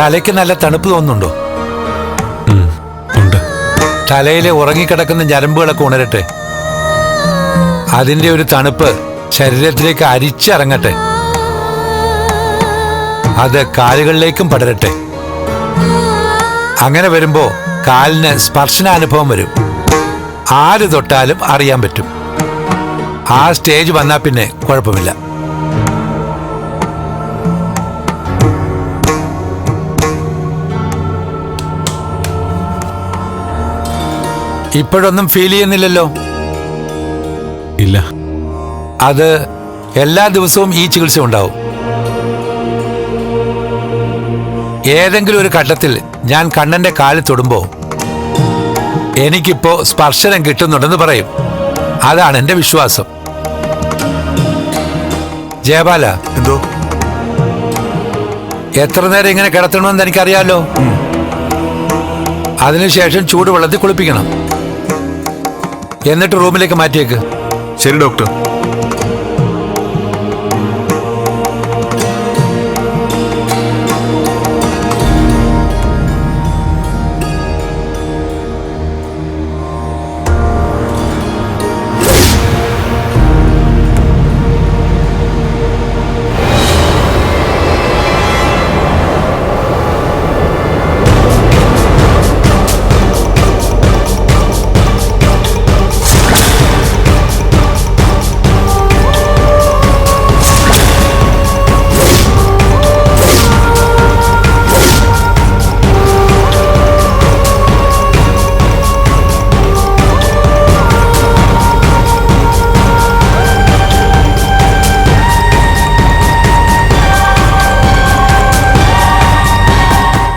തലയ്ക്ക് നല്ല തണുപ്പ് തോന്നുന്നുണ്ടോ? ഉണ്ട്. തലയിലെ ഉറങ്ങിക്കിടക്കുന്ന ഞരമ്പുകളൊക്കെ ഉണരട്ടെ. അതിന്റെ ഒരു തണുപ്പ് ശരീരത്തിലേക്ക് അരിച്ചിറങ്ങട്ടെ. അത് കാലുകളിലേക്കും പടരട്ടെ. അങ്ങനെ വരുമ്പോൾ കാലിന് സ്പർശനാനുഭവം വരും. ആര് തൊട്ടാലും അറിയാൻ പറ്റും. ആ സ്റ്റേജ് വന്നാൽ പിന്നെ കുഴപ്പമില്ല. ഇപ്പോഴൊന്നും ഫീൽ ചെയ്യുന്നില്ലല്ലോ. ഇല്ല. അത് എല്ലാ ദിവസവും ഈ ചികിത്സ ഉണ്ടാവും. ഏതെങ്കിലും ഒരു ഘട്ടത്തിൽ ഞാൻ കണ്ണന്റെ കാലിൽ തൊടുമ്പോ എനിക്കിപ്പോ സ്പർശനം കിട്ടുന്നുണ്ടെന്ന് പറയും. അതാണ് എന്റെ വിശ്വാസം. ജയപാല എന്തോ? എത്ര നേരം ഇങ്ങനെ കിടത്തണമെന്ന് എനിക്കറിയാലോ. അതിനുശേഷം ചൂടുവെള്ളത്തിൽ കുളിപ്പിക്കണം. എന്നിട്ട് റൂമിലേക്ക് മാറ്റിയേക്ക്. ശരി ഡോക്ടർ.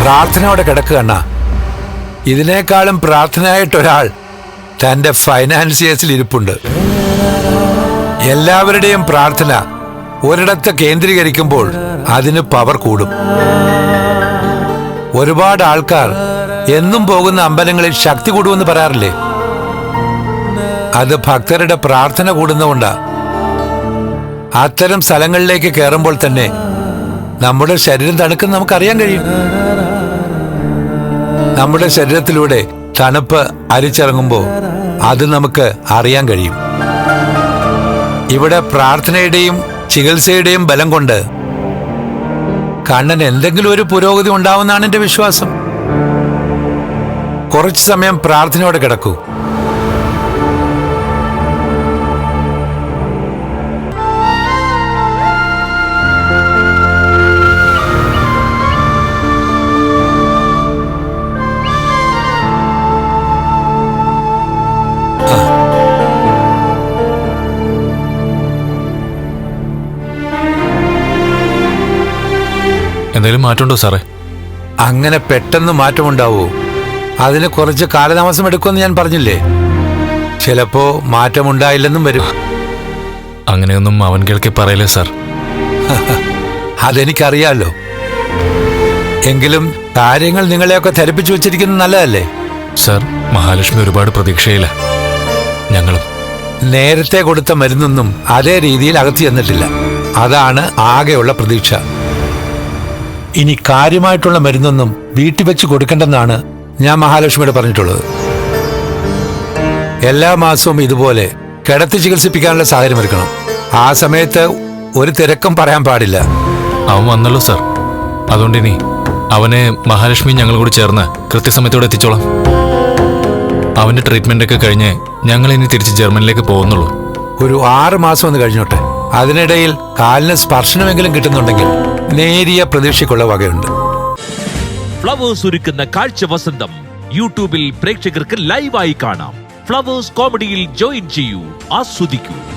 പ്രാർത്ഥനയോടെ കിടക്കുകണ്ണ ഇതിനേക്കാളും പ്രാർത്ഥനയായിട്ടൊരാൾ തന്റെ ഫൈനാൻസിയേഴ്സിൽ ഇരിപ്പുണ്ട്. എല്ലാവരുടെയും പ്രാർത്ഥന ഒരിടത്ത് കേന്ദ്രീകരിക്കുമ്പോൾ അതിന് പവർ കൂടും. ഒരുപാട് ആൾക്കാർ എന്നും പോകുന്ന അമ്പലങ്ങളിൽ ശക്തി കൂടുമെന്ന് പറയാറില്ലേ? അത് ഭക്തരുടെ പ്രാർത്ഥന കൂടുന്നതുകൊണ്ടാ. അത്തരം സ്ഥലങ്ങളിലേക്ക് കയറുമ്പോൾ തന്നെ നമ്മുടെ ശരീരം തണുക്കുന്ന നമുക്കറിയാൻ കഴിയും. നമ്മുടെ ശരീരത്തിലൂടെ തണുപ്പ് അരിച്ചിറങ്ങുമ്പോൾ അത് നമുക്ക് അറിയാൻ കഴിയും. ഇവിടെ പ്രാർത്ഥനയുടെയും ചികിത്സയുടെയും ബലം കൊണ്ട് കണ്ണൻ എന്തെങ്കിലും ഒരു പുരോഗതി ഉണ്ടാവുമെന്നാണ് എന്റെ വിശ്വാസം. കുറച്ചു സമയം പ്രാർത്ഥനയോടെ കിടക്കൂ. എന്തെങ്കിലും മാറ്റമുണ്ടോ സാറേ? അങ്ങനെ പെട്ടെന്ന് മാറ്റമുണ്ടാവോ. അതിന് കുറച്ച് കാലതാമസം എടുക്കുമെന്ന് ഞാൻ പറഞ്ഞില്ലേ? ചിലപ്പോ മാറ്റമുണ്ടായില്ലെന്നും വരും. അങ്ങനെയൊന്നും അവൻ കേൾക്കി പറയലേ സാർ? അതെനിക്കറിയാലോ. എങ്കിലും കാര്യങ്ങൾ നിങ്ങളെയൊക്കെ ധരിപ്പിച്ചു വെച്ചിരിക്കുന്നത് നല്ലതല്ലേ? സർ മഹാലക്ഷ്മി ഒരുപാട് പ്രതീക്ഷയില്ല. ഞങ്ങളും. നേരത്തെ കൊടുത്ത മരുന്നൊന്നും അതേ രീതിയിൽ അകത്തി ചെന്നിട്ടില്ല. അതാണ് ആകെയുള്ള പ്രതീക്ഷ. ഇനി കാര്യമായിട്ടുള്ള മരുന്നൊന്നും വീട്ടിൽ വെച്ച് കൊടുക്കണ്ടെന്നാണ് ഞാൻ മഹാലക്ഷ്മിയോട് പറഞ്ഞിട്ടുള്ളത്. എല്ലാ മാസവും ഇതുപോലെ കിടത്തി ചികിത്സിപ്പിക്കാനുള്ള സാഹചര്യം ഒരുക്കണം. ആ സമയത്ത് ഒരു തിരക്കും പറയാൻ പാടില്ല. അവൻ വന്നല്ലോ സാർ. അതുകൊണ്ട് ഇനി അവനെ മഹാലക്ഷ്മി ഞങ്ങൾ കൂടി ചേർന്ന് കൃത്യസമയത്തോടെ എത്തിച്ചോളാം. അവന്റെ ട്രീറ്റ്മെന്റ് ഒക്കെ കഴിഞ്ഞ് ഞങ്ങൾ ഇനി തിരിച്ച് ജർമ്മനിലേക്ക് പോകുന്നുള്ളൂ. ഒരു ആറ് മാസം ഒന്ന് കഴിഞ്ഞോട്ടെ. അതിനിടയിൽ കാലിന് സ്പർശനമെങ്കിലും കിട്ടുന്നുണ്ടെങ്കിൽ നേരിയ പ്രതീക്ഷയ്ക്കുള്ള വകയുണ്ട്. ഫ്ലവേഴ്സ് ഒരുക്കുന്ന കാഴ്ച വസന്തം യൂട്യൂബിൽ പ്രേക്ഷകർക്ക് ലൈവായി കാണാം. ഫ്ലവേഴ്സ് കോമഡിയിൽ ജോയിൻ ചെയ്യൂ ആസ്വദിക്കൂ.